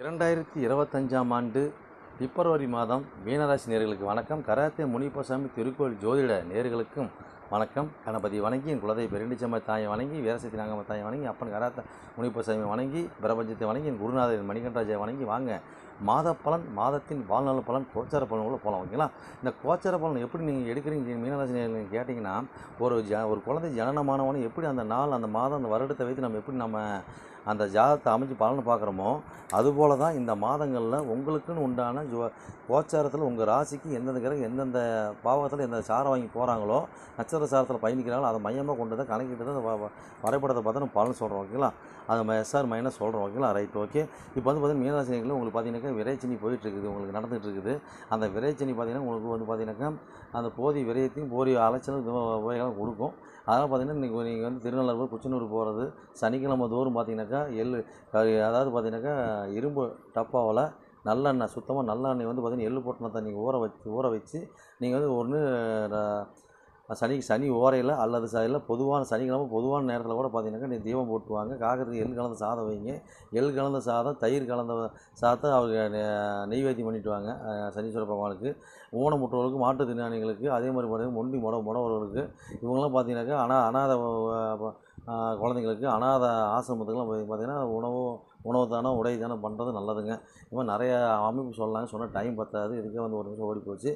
இரண்டாயிரத்தி இருபத்தஞ்சாம் ஆண்டு பிப்ரவரி மாதம் மீனராசி நேர்களுக்கு வணக்கம். கராத்தே முனிப்பசாமி திருக்கோயில் ஜோதிட நேர்களுக்கும் வணக்கம். கணபதி வணங்கி என் குலதை பெருண்டிச்சம்மா தாயை வணங்கி வீரசக்தி நாகம்மா தாயை வணங்கி அப்பன் கராத்த முனிப்பசாமி வணங்கி பிரபஞ்சத்தை வணங்கி என் குருநாதன் மணிகண்டராஜை வணங்கி வாங்க. மாத பலன் மாதத்தின் வாழ்நாள் பலன் கோச்சார பலன் கூட போகலாம் ஓகேங்களா? இந்த கோச்சார பலன் எப்படி நீங்கள் எடுக்கிறீங்க? மீனராசி நேர்கள் கேட்டிங்கன்னா ஒரு ஜ ஒரு குழந்தை ஜனனமானவனே எப்படி அந்த நாள் அந்த மாதம் அந்த வருடத்தை வைத்து நம்ம எப்படி நம்ம அந்த ஜாதகத்தை அமைஞ்சு பலனை பார்க்குறோமோ அதுபோல தான் இந்த மாதங்களில் உங்களுக்குன்னு உண்டான ஜோ கோச்சாரத்தில் உங்கள் ராசிக்கு எந்தெந்த கிரகம் எந்தெந்த பாவகத்தில் எந்த சாரம் வாங்கி போகிறாங்களோ நட்சத்திர சாரத்தில் பயணிக்கிறாங்களோ அதை மையமாக கொண்டு தான் கணக்கிட்டு தான் வ- வரைபடத்தை பார்த்து நம்ம பலன் சொல்கிறோம் ஓகேங்களா? அது எஸ்ஆர் மைனஸ் சொல்கிறோம் ஓகேங்களா? Right okay. இப்போ வந்து பார்த்தீங்கன்னா மீனராசினிகளில் உங்களுக்கு பார்த்தீங்கன்னாக்கா விரைச்சினி போயிட்டுருக்குது உங்களுக்கு நடந்துகிட்டு இருக்குது அந்த விரைச்சனி பார்த்தீங்கன்னா உங்களுக்கு வந்து பார்த்தீங்கன்னாக்கா அந்த போதிய விரயத்தையும் போதிய அலைச்சலும் உபயோகம் கொடுக்கும். அதனால் பார்த்தீங்கன்னா நீங்கள் நீங்கள் வந்து திருநள்ளாறு குச்சனூர் போகிறது சனிக்கிழமை தோறும் பார்த்தீங்கன்னாக்கா எள் அதாவது பார்த்தீங்கன்னாக்கா இரும்பு டப்பாவில் நல்லெண்ணெய் சுத்தமாக நல்லெண்ணெய் வந்து பார்த்தீங்கன்னா எள்ளு போட்டின தண்ணி ஊற வச்சு ஊற வச்சு நீங்கள் வந்து ஒன்று சனி சனி ஓரையில் அல்லது சைடில் பொதுவான சனிக்கிழமை பொதுவான நேரத்தில் கூட பார்த்தீங்கன்னாக்கா நீ தீபம் போட்டுவாங்க காக்கிறதுக்கு எள் கலந்த சாதம் வைங்க. எள் கலந்த சாதம் தயிர் கலந்த சாதத்தை அவங்க நெ- நெய்வேத்தியம் பண்ணிவிட்டு வாங்க சனீஸ்வர பகவானுக்கு ஊனமுற்றவர்களுக்கு மாற்றுத்திறனாளிகளுக்கு அதே மாதிரி பார்த்தீங்கன்னா மொண்டி முட முடவர்களுக்கு. இவங்கெல்லாம் பார்த்தீங்கன்னாக்கா அனா அனாதை குழந்தைங்களுக்கு அனாத ஆசிரமத்துக்குலாம் போய் பார்த்தீங்கன்னா உணவு உணவு தானம் உடை தானம் பண்ணுறது நல்லதுங்க. இது மாதிரி நிறைய அமைப்பு சொல்லலாங்க சொன்னால் டைம் பத்தாது. இதுக்கே வந்து ஒரு நிமிஷம் ஓடி போச்சு.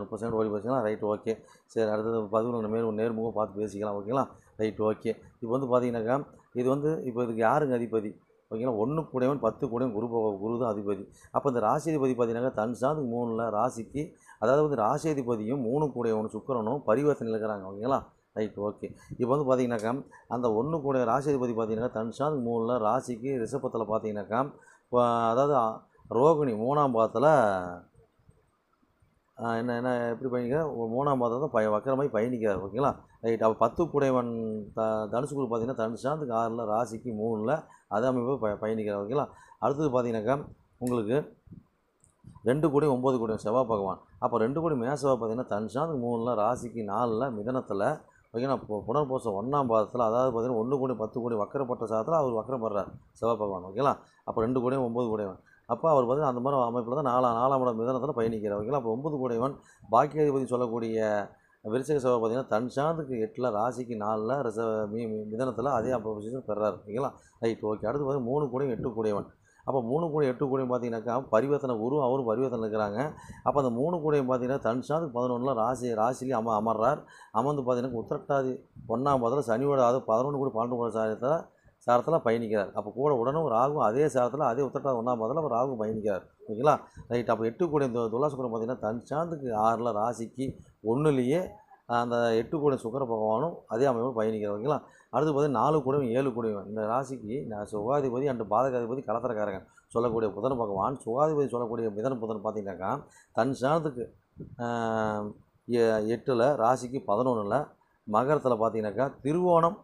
முப்பது செகண்ட் ஓடி போச்சுன்னா ரைட் ஓகே சரி அடுத்தது பதினொன்று மேலும் நேர்முகம் பார்த்து பேசிக்கலாம் ஓகேங்களா ரைட் ஓகே இப்போ வந்து பார்த்தீங்கன்னாக்கா இது வந்து இப்போ இதுக்கு யாருங்க அதிபதி? ஓகேங்களா ஒன்று கூடவன் பத்து கூடவன் குரு குரு தான் அதிபதி. அப்போ இந்த ராசி அதிபதி பார்த்தீங்கன்னாக்கா தன் சாதுக்கு மூணில் ராசிக்கு அதாவது வந்து ராசி அதிபதியும் மூணு கூடையவனும் சுக்கரனும் பரிவர்த்தனை இருக்கிறாங்க ஓகேங்களா ரைட் ஓகே. இப்போ வந்து பார்த்தீங்கன்னாக்கா அந்த ஒன்று கூட ராசிபதி பார்த்தீங்கன்னாக்கா பார்த்தீங்கன்னா மூணில் ராசிக்கு ரிஷபத்தில் பார்த்தீங்கன்னாக்கா இப்போ அதாவது ரோகிணி மூணாம் பாதத்தில் என்ன என்ன எப்படி பயணிக்கிறார் மூணாம் பாதம் தான் பய வக்கரமாய் பயணிக்கிறார் ஓகேங்களா? ரைட் அப்போ பத்து குடைவன் த தனுசுக்குள் பார்த்தீங்கன்னா தனுஷாந்துக்கு ஆறில் ராசிக்கு மூணில் அதே அமைப்பு ப பயணிக்கிறார் ஓகேங்களா? அடுத்தது பார்த்தீங்கன்னாக்கா உங்களுக்கு ரெண்டு கோடி ஒம்பது கோடி செவ்வாய் பகவான். அப்போ ரெண்டு கோடி மேசவா பார்த்தீங்கன்னா தனுஷாந்துக்கு மூணில் ராசிக்கு நாலில் மிதனத்தில் ஓகேங்களா இப்போ புனர்பூசம் ஒன்றாம் பாதத்தில் அதாவது பார்த்தீங்கன்னா ஒன்று கோடி பத்து கோடி வக்கரப்பட்ட சாதத்தில் அவர் வக்கரப்படுறார் செவ்வாய் பகவான் ஓகேங்களா? அப்போ ரெண்டு கோடியும் ஒம்பது கோடியவன் அப்போ அவர் பார்த்தீங்கன்னா அந்த மாதிரி அமைப்பில் தான் நாலாம் நாலாம் இடம் மிதனத்தில் பயணிக்கிறார் ஓகேங்களா? அப்போ ஒம்பது கோடியவன் பாக்கியாதிபதி சொல்லக்கூடிய விருச்சிக செவ்வாய் பார்த்தீங்கன்னா தன் சாந்துக்கு எட்டில் ராசிக்கு நாலில் ரிச மீ மிதனத்தில் அதே அப்போ பொசிஷன் பெறார் ஓகேங்களா? ரைட் ஓகே அடுத்து பார்த்தீங்கன்னா மூணு கோடியும் எட்டு கோடியவன். அப்போ மூணு கோடி எட்டு கோடியும் பார்த்தீங்கன்னாக்கா பரிவர்த்தனை குரு அவரும் பரிவர்த்தனை இருக்கிறாங்க. அப்போ அந்த மூணு கோடியும் பார்த்தீங்கன்னா தனுஷாது பதினொன்றில் ராசி ராசிலேயே அம அமர்றார். அமர்ந்து பார்த்தீங்கன்னா உத்திரட்டாதி ஒன்றாம் பதில் சனியோட அது பதினொன்று கோடி பன்னெண்டு கோடி சாரத்தில் சாரத்தில் பயணிக்கிறார். அப்போ கூட உடனும் ராகும் அதே சாரத்தில் அதே உத்திரட்டாதி ஒன்றாம் பதில் அப்போ ராகு பயணிக்கிறார். ஓகேங்களா? ரைட். அப்போ எட்டு கோடி இந்த துலாசுக்குரம் பார்த்தீங்கன்னா தன் சாந்துக்கு ஆறில் ராசிக்கு ஒன்றுலேயே அந்த எட்டு கோடி சுக்கர பகவானும் அதே அமைப்பு பயணிக்கிறார் ஓகேங்களா? அடுத்து பார்த்தீங்கன்னா நாலு கோடியும் ஏழு கோடியும். இந்த ராசிக்கு நான் சுகாதிபதி அண்டு பாதகாதிபதி கலத்தரக்காரங்க. சொல்லக்கூடிய புதன் பகவான் சுகாதிபதி சொல்லக்கூடிய மிதன புதன் பார்த்தீங்கன்னாக்கா தன் சாணத்துக்கு எட்டில் ராசிக்கு பதினொன்றில் மகரத்தில் பார்த்தீங்கன்னாக்கா திருவோணம்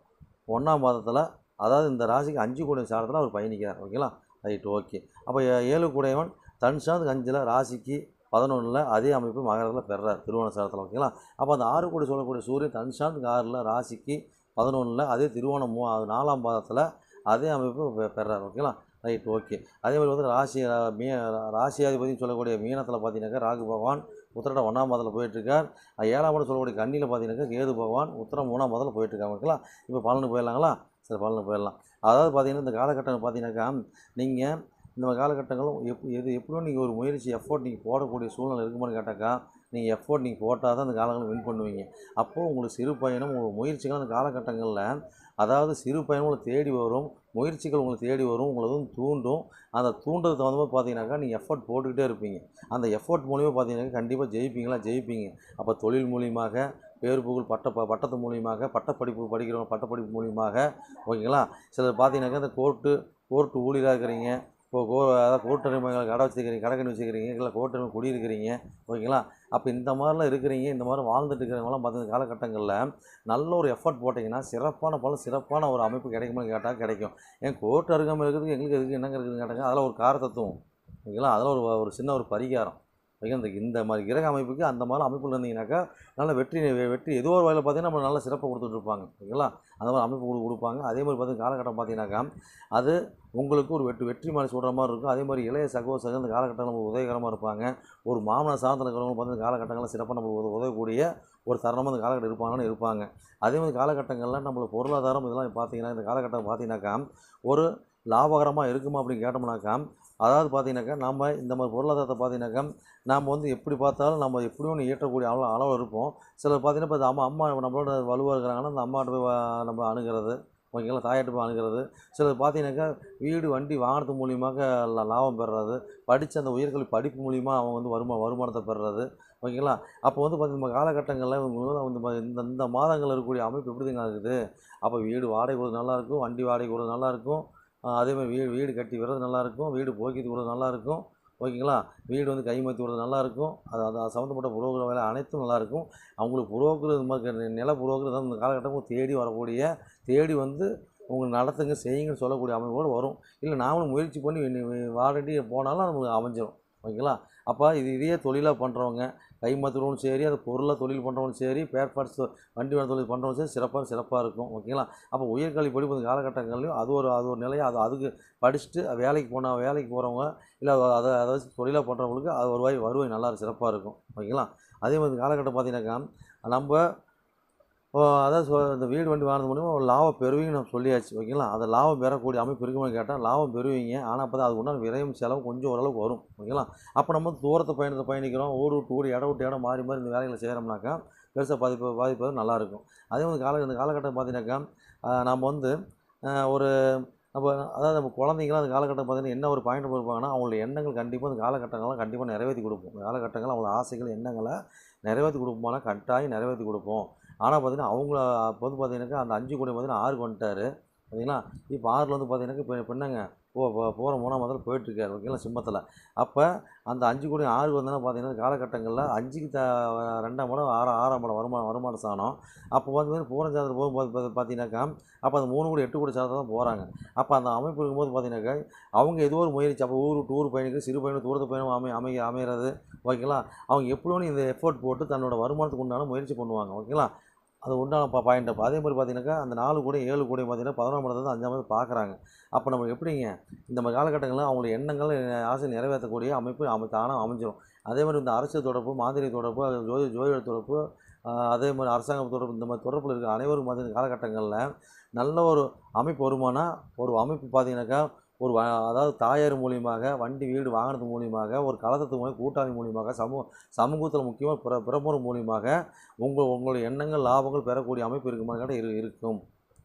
ஒன்றாம் மாதத்தில் அதாவது இந்த ராசிக்கு அஞ்சு கோடி சாரத்தில் அவர் பயணிக்கிறார் ஓகேங்களா? Right okay. அப்போ ஏ- ஏழு கூடையவன் தன் சாந்துக்கு அஞ்சில் ராசிக்கு பதினொன்றில் அதே அமைப்பு மகரத்தில் பெறார் திருவோண சாரத்தில் ஓகேங்களா? அப்போ அந்த ஆறு கோடி சொல்லக்கூடிய சூரியன் தன்ஷாந்த் சாந்துக்கு ஆறில் ராசிக்கு பதினொன்றில் அதே திருவோணம் மூ நாலாம் பாதத்தில் அதே அமைப்பு பெறார் ஓகேங்களா? Right okay. அதே மாதிரி வந்து ராசி மீ ராசியாதிபதினு சொல்லக்கூடிய மீனத்தில் பார்த்தீங்கன்னாக்கா ராகு பகவான் உத்திரட ஒன்றாம் மாதத்தில் போயிட்டுருக்கார். ஏழாம் மாதம் சொல்லக்கூடிய கண்ணியில் பார்த்தீங்கன்னாக்கா கேது பகவான் உத்திரம் மூணாம் மாதத்தில் போயிட்டுருக்காங்க ஓகேங்களா? இப்போ பலனுக்கு போயிடலாங்களா? சரி பலனுக்கு போயிடலாம். அதாவது பார்த்தீங்கன்னா இந்த காலகட்டம் பார்த்தீங்கன்னாக்கா நீங்கள் இந்த மாதிரி காலகட்டங்களும் எப் எது எப்படியும் நீங்கள் ஒரு முயற்சி எஃபோர்ட் நீங்கள் போடக்கூடிய சூழ்நிலை இருக்குமான்னு கேட்டாக்கா நீங்கள் எஃபோர்ட் நீங்கள் போட்டால் தான் அந்த காலங்களை வின் பண்ணுவீங்க. அப்போது உங்களுக்கு சிறு பயணம் உங்கள் முயற்சிகள் அந்த காலகட்டங்களில் அதாவது சிறு பயணம் உங்களை தேடி வரும் முயற்சிகள் உங்களை தேடி வரும் உங்களை வந்து தூண்டும். அந்த தூண்டுறது தகுந்த மாதிரி பார்த்தீங்கன்னாக்கா நீங்கள் எஃபோர்ட் போட்டுக்கிட்டே இருப்பீங்க. அந்த எஃபோர்ட் மூலியமாக பார்த்தீங்கன்னாக்கா கண்டிப்பாக ஜெயிப்பீங்களா? ஜெயிப்பீங்க. அப்போ தொழில் மூலியமாக பேர் புகழ் பட்ட ப பட்டத்து மூலியமாக பட்டப்படிப்பு படிக்கிறவங்க பட்டப்படிப்பு மூலியமாக ஓகேங்களா சிலர் பார்த்தீங்கன்னாக்கா இந்த கோர்ட்டு கோர்ட்டு ஊழியராக இருக்கிறீங்க. இப்போ கோ அதாவது கோர்ட்டரிமைகளை கடை வச்சுருக்கிறீங்க கடைக்கணி வச்சுக்கிறீங்க இல்லை கூட்டணி குடியிருக்கிறீங்க ஓகேங்களா? அப்போ இந்த மாதிரிலாம் இருக்கிறீங்க இந்த மாதிரி வாழ்ந்துட்டு இருக்கிறவங்களாம் பார்த்தீங்க காலகட்டங்களில் நல்ல ஒரு எஃபர்ட் போட்டிங்கன்னா சிறப்பான பலன் சிறப்பான ஒரு அமைப்பு கிடைக்குமான்னு கேட்டால் கிடைக்கும். ஏன் கோர்ட் அருகாமல் இருக்கிறதுக்கு எங்களுக்கு எதுக்கு என்னங்க இருக்குதுன்னு கேட்டாங்க அதில் ஒரு காரத்தத்துவம் ஓகேங்களா? அதில் ஒரு ஒரு சின்ன ஒரு பரிகாரம். இந்த இந்த மாதிரி கிரக அமைப்புக்கு அந்த மாதிரி அமைப்பில் இருந்தீங்கன்னாக்கா நல்ல வெற்றி வெற்றி ஏதோ ஒரு வகையில் பார்த்தீங்கன்னா நம்ம நல்ல சிறப்பை கொடுத்துட்ருப்பாங்க ஓகேங்களா? அந்த மாதிரி அமைப்பு கொடு கொடுப்பாங்க. அதே மாதிரி பார்த்தீங்கன்னா காலகட்டம் பார்த்தீங்கன்னாக்கா அது உங்களுக்கு ஒரு வெற்றி வெற்றி மாதிரி சொல்கிற மாதிரி இருக்கும். அதே மாதிரி இளைய சகோ சக இந்த நம்ம நமக்கு உதவிகரமாக இருப்பாங்க. ஒரு மாமனார் சார்ந்த இருக்கிறவங்க பார்த்தீங்கன்னா காலகட்டங்களில் சிறப்பாக நம்மளுக்கு உதவக்கூடிய ஒரு தருணமாக இந்த காலகட்டம் இருப்பாங்கன்னு இருப்பாங்க. அதே மாதிரி காலகட்டங்களில் நம்மளுக்கு பொருளாதாரம் இதெல்லாம் பார்த்தீங்கன்னா இந்த காலகட்டம் பார்த்தீங்கன்னாக்கா ஒரு லாபகரமாக இருக்குமா அப்படின்னு கேட்டோம்னாக்கா அதாவது பார்த்தீங்கன்னாக்கா நம்ம இந்த மாதிரி பொருளாதாரத்தை பார்த்தீங்கன்னாக்கா நாம் வந்து எப்படி பார்த்தாலும் நம்ம எப்படி ஒன்று ஈட்டக்கூடிய அளவு அளவு இருப்போம். சிலர் பார்த்தீங்கன்னா இப்போ அம்மா அம்மா நம்மளோட வலுவாக இருக்கிறாங்கன்னா அந்த அம்மாட்ட போய் நம்ம அணுகிறது ஓகேங்களா தாயாட்டு போய் அணுகிறது. சிலர் பார்த்தீங்கன்னாக்கா வீடு வண்டி வாங்கினது மூலியமாக லாபம் பெறுறது. படித்த அந்த உயர்கல்வி படிப்பு மூலிமா அவன் வந்து வருமா வருமானத்தை பெறுறது ஓகேங்களா. அப்போ வந்து பார்த்தீங்கன்னா நம்ம காலகட்டங்களில் இவங்க வந்து இந்த இந்த மாதங்களில் இருக்கக்கூடிய அமைப்பு எப்படிங்க இருக்குது? அப்போ வீடு வாடகை கொடுத்து நல்லாயிருக்கும் வண்டி வாடகை கொடுத்து நல்லாயிருக்கும் அதேமாதிரி வீடு வீடு கட்டி விடுறது நல்லாயிருக்கும் வீடு போக்கித்து விடுறது நல்லாயிருக்கும். ஓகேங்களா? வீடு வந்து கைமாற்றி விடுறது நல்லாயிருக்கும். அது அது சம்மந்தப்பட்ட புரோகிற வேலை அனைத்தும் நல்லாயிருக்கும். அவங்களுக்கு புரோக்கர் இது மாதிரி நில புரோக்கர் தான் இந்த காலகட்டம் தேடி வரக்கூடிய தேடி வந்து உங்களுக்கு நடத்துங்க செய்யுங்கன்னு சொல்லக்கூடிய அமைப்போடு வரும். இல்லை நாமளும் முயற்சி பண்ணி வாரண்டி போனாலும் நம்மளுக்கு அமைஞ்சிரும். ஓகேங்களா? அப்போ இது இதையே தொழிலாக பண்ணுறவங்க கை மாற்றுறவங்களும் சரி அது பொருளாக தொழில் பண்ணுறவங்களும் சரி பேர் பார்ட்ஸ் வண்டி வாங்க தொழில் பண்ணுறவங்களும் சரி சிறப்பாக சிறப்பாக இருக்கும். ஓகேங்களா? அப்போ உயர்கல்வி படிப்பு இந்த காலகட்டங்கள்லையும் அது ஒரு அது ஒரு நிலையாக அது அதுக்கு படிச்சுட்டு வேலைக்கு போனால் வேலைக்கு போகிறவங்க இல்லை அதை அதை வச்சு தொழிலாக பண்ணுறவங்களுக்கு அது வருவாய் வருவாய் நல்லா சிறப்பாக இருக்கும். ஓகேங்களா? அதே மாதிரி இந்த காலகட்டம் பார்த்தீங்கன்னாக்கா நம்ம அதான் சொ இந்த வீடு வண்டி வாங்கினது மூலிமா ஒரு லாபம் பெறுவீங்கன்னு நம்ம சொல்லியாச்சு ஓகேங்களா? அதை லாபம் பெறக்கூடிய அமைப்பு இருக்குமான்னு கேட்டால் லாபம் பெறுவீங்க. ஆனால் அப்போ தான் அதுக்கு உண்டான விரயம் செலவு கொஞ்சம் ஓரளவுக்கு வரும் ஓகேங்களா? அப்போ நம்ம வந்து தூரத்தை பயணத்தை பயணிக்கிறோம். ஊர் விட்டு ஊர் இடம் விட்டு இடம் மாறி மாறி இந்த வேலைகளை செய்கிறோம்னாக்கா பெருசாக பாதிப்பு பாதிப்பது நல்லாயிருக்கும் அதே மாதிரி கால இந்த காலகட்டம் பார்த்தீங்கன்னாக்கா நம்ம வந்து ஒரு நம்ம அதாவது நம்ம குழந்தைங்களாம் அந்த காலகட்டம் பார்த்தீங்கன்னா என்ன ஒரு பாயிண்ட் போயிருப்பாங்கன்னா அவங்களோட எண்ணங்கள் கண்டிப்பாக அந்த காலகட்டங்கள்லாம் கண்டிப்பாக நிறைவேற்றி கொடுப்போம். காலகட்டங்கள் அவங்களோட ஆசைகள் எண்ணங்களை நிறைவேற்றி கொடுப்போம்னா கட்டாயம் நிறைவேற்றி கொடுப்போம். ஆனால் பார்த்தீங்கன்னா அவங்கள அப்போ வந்து பார்த்தீங்கன்னாக்கா அந்த அஞ்சு கோடி பார்த்தீங்கன்னா ஆறுக்கு வந்துட்டார் பார்த்தீங்களா இப்போ ஆறில் வந்து பார்த்தீங்கன்னாக்கா இப்போ இப்போ என்னங்க போ போகிற மூணாம் முதல்ல போயிட்டுருக்காரு ஓகேங்களா சிம்மத்தில். அப்போ அந்த அஞ்சு கோடி ஆறு வந்தோன்னா பார்த்தீங்கன்னா காலகட்டங்களில் அஞ்சுக்கு த ரெண்டாம் படம் ஆறாம் ஆறாம் படம் வருமானம் வருமான சாணம். அப்போ வந்து பூரம் சாதத்தில் போகும்போது பார்த்தீங்கன்னாக்கா அப்போ அந்த மூணு கோடி எட்டு கோடி சாதத்தை தான் போகிறாங்க அப்போ அந்த அமைப்பு இருக்கும்போது பார்த்தீங்கன்னாக்கா அவங்க ஏதோ ஒரு முயற்சி அப்போ ஊர் டூர் பயணிக்கு சிறு பயணம் தூரத்து பயணம் அமை அமை அமைகிறது ஓகேங்களா? அவங்க எப்படியும் இந்த எஃபோர்ட் போட்டு தன்னோட வருமானத்துக்கு உண்டான முயற்சி பண்ணுவாங்க ஓகேங்களா? அது உண்டான பா பாயிண்ட் அப்போ. அதே மாதிரி பார்த்தீங்கன்னாக்கா அந்த நாலு கோடி ஏழு கோடி பார்த்தீங்கன்னா பதினொன்றாம் இடத்துல தான் அஞ்சாம் பார்க்குறாங்க அப்போ நம்ம எப்படிங்க இந்த மாதிரி காலகட்டங்களில் அவங்களுடைய எண்ணங்கள் ஆசை நிறைவேற்றக்கூடிய அமைப்பு அமை தானாக அமைஞ்சிடும் அதே மாதிரி இந்த அரசியல் தொடர்பு மாதிரி தொடர்பு ஜோதி ஜோதிட தொடர்பு அதே மாதிரி அரசாங்க தொடர்பு இந்த மாதிரி தொடர்பில் இருக்க அனைவரும் பார்த்தீங்கன்னா காலகட்டங்களில் நல்ல ஒரு அமைப்பு வருமானா ஒரு அமைப்பு பார்த்தீங்கன்னாக்கா ஒரு அதாவது தாயார் மூலியமாக வண்டி வீடு வாங்கினது மூலியமாக ஒரு கலத்தத்து மூலியம் கூட்டாளி மூலியமாக சமூக சமூகத்தில் முக்கியமாக பிற பிறப்புற மூலியமாக உங்கள் உங்களுடைய எண்ணங்கள் லாபங்கள் பெறக்கூடிய அமைப்பு இருக்குமான்னு இரு இருக்கும்.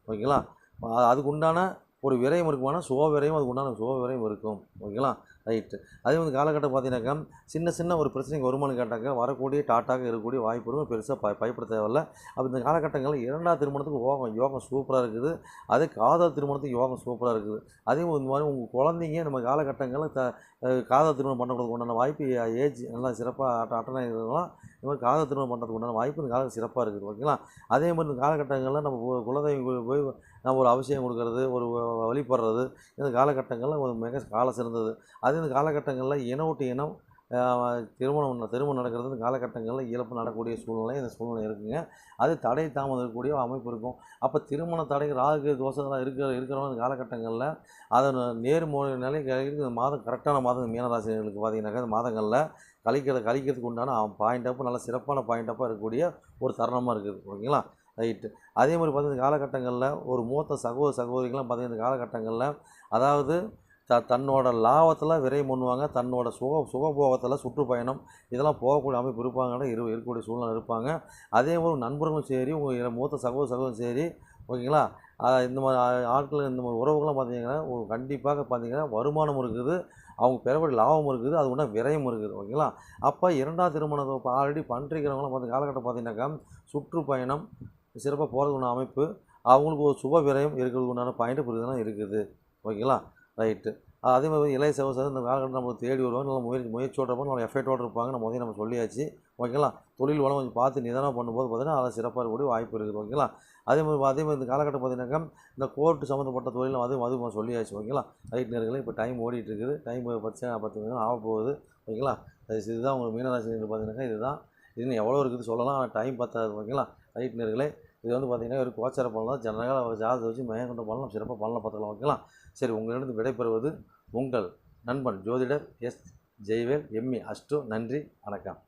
ஓகேங்களா? அ- அதுக்கு உண்டான ஒரு விரயம் இருக்குமானா சுக விரயம் அதுக்கு உண்டான சுக விரயம் இருக்கும். ஓகேங்களா? ரைட்டு அதே வந்து காலகட்டம் பார்த்தீங்கன்னாக்கா சின்ன சின்ன ஒரு பிரச்சனைக்கு வருமானம் கேட்டாக்க வரக்கூடிய டாட்டாக இருக்கக்கூடிய வாய்ப்பு இருக்கும் பெருசாக ப பயப்பட தேவையில்ல. அப்போ இந்த காலகட்டங்களில் இரண்டாவது திருமணத்துக்கு யோகம் யோகம் சூப்பராக இருக்குது. அதே காதல் திருமணத்துக்கு யோகம் சூப்பராக இருக்குது. அதே இந்த மாதிரி உங்கள் குழந்தைங்க நம்ம காலகட்டங்களில் த காதல் திருமணம் பண்ணக்கூடாது உண்டான வாய்ப்பு ஏஜ் நல்லா சிறப்பாக அட்டனாக அட்டனை இருக்கலாம் இந்த மாதிரி காதல் திருமணம் பண்ணுறதுக்கு உண்டான வாய்ப்பு இந்த காலம் சிறப்பாக இருக்குது ஓகேங்களா? அதே மாதிரி இந்த காலகட்டங்களில் நம்ம கு- குலதெய்வம் போய் நம்ம ஒரு அவசியம் கொடுக்கறது ஒரு வ- வழிபடுறது இந்த காலகட்டங்களில் ஒரு மிக காலம் சிறந்தது. அதே இந்த காலகட்டங்களில் இன இனம் திருமணம் திருமணம் நடக்கிறது இந்த காலகட்டங்களில் இழப்பு நடக்கக்கூடிய சூழ்நிலை இந்த சூழ்நிலை இருக்குங்க. அது தடை தாமதம் இருக்கக்கூடிய அமைப்பு இருக்கும். அப்போ திருமண தடை ராகு தோஷங்களாக இருக்கிற இருக்கிறவங்க காலகட்டங்களில் அதை நேர்மறை நிலை இந்த மாதம் கரெக்டான மாதம் இந்த மீனராசிகளுக்கு பார்த்தீங்கன்னாக்கா இந்த மாதங்களில் கழிக்கிற கழிக்கிறதுக்கு உண்டான பாயிண்ட் பாயிண்டப்போ நல்ல சிறப்பான பாயிண்ட் அப்பாக இருக்கக்கூடிய ஒரு தருணமாக இருக்குது ஓகேங்களா? ரைட்டு அதே மாதிரி பார்த்தீங்கன்னா இந்த காலகட்டங்களில் ஒரு மூத்த சகோதர சகோதரிகள்லாம் பார்த்தீங்கன்னா இந்த காலகட்டங்களில் அதாவது த தன்னோட லாபத்தில் விரை பண்ணுவாங்க தன்னோட சுக சுகபோகத்தில் சுற்றுப்பயணம் இதெல்லாம் போகக்கூடிய அமைப்பு இருப்பாங்கன்னா இரு இருக்கக்கூடிய சூழ்நிலை இருப்பாங்க. அதே மாதிரி நண்பர்களும் சரி உங்கள் மூத்த சகோதர சகோதரும் சரி ஓகேங்களா? இந்த மாதிரி ஆட்கள் இந்த மாதிரி உறவுகள்லாம் பார்த்தீங்கன்னா கண்டிப்பாக பார்த்தீங்கன்னா வருமானம் இருக்குது. அவங்க பெறக்கூடிய லாபம் இருக்குது அது ஒன்றா விரயம் இருக்குது ஓகேங்களா? அப்போ இரண்டாவது திருமணத்தை இப்போ ஆல்ரெடி பண்ணிருக்கிறவங்களாம் பார்த்து காலகட்டம் பார்த்தீங்கன்னாக்கா சுற்றுப்பயணம் சிறப்பாக போகிறதுக்கு உண்டான அமைப்பு அவங்களுக்கு ஒரு சுப விரயம் இருக்கிறதுக்கு உண்டான பாயிண்ட் புரிதலாம் இருக்குது ஓகேங்களா? ரைட்டு அதே மாதிரி இளைய சகோதரர் இந்த காலகட்டம் நம்ம தேடி வருவாங்க நல்லா முயற்சி முயற்சியோடுறப்போ நம்ம எஃபர்ட்டோடு இருப்பாங்க நம்ம முதல்ல நம்ம சொல்லியாச்சு ஓகேங்களா? தொழில் வளம் கொஞ்சம் பார்த்து நிதானம் பண்ணும்போது பார்த்தீங்கன்னா அதில் சிறப்பாக இருக்கக்கூடிய வாய்ப்பு இருக்குது ஓகேங்களா? அதே மாதிரி அதே மாதிரி இந்த காலகட்டம் பார்த்தீங்கன்னாக்கா இந்த கோர்ட்டு சம்மந்தப்பட்ட தொழிலும் அதுவும் அதுவும் சொல்லியாச்சு ஓகேங்களா? ரைட் நேர்களை இப்போ டைம் ஓடிட்டு இருக்குது டைம் பத்து பத்து நிமிஷம் ஆக போகுது ஓகேங்களா? அது இதுதான் உங்கள் மீனராசி பார்த்தீங்கன்னாக்கா இதுதான். இதுன்னு எவ்வளோ இருக்குது சொல்லலாம் ஆனால் டைம் பத்தாது ஓகேங்களா? ரைட் நேர்களே இது வந்து பார்த்தீங்கன்னா ஒரு கோச்சார பண்ணலாம் ஜனரலாக ஜாதகத்தை வச்சு மேற்கொண்டு பண்ணலாம் சிறப்பாக பண்ணலாம் பார்த்துக்கலாம் ஓகேங்களா? சரி உங்களிடம் விடைபெறுவது உங்கள் நண்பன் ஜோதிடர் எஸ். ஜெய்வேல் எம்இ அஷ்டு நன்றி வணக்கம்.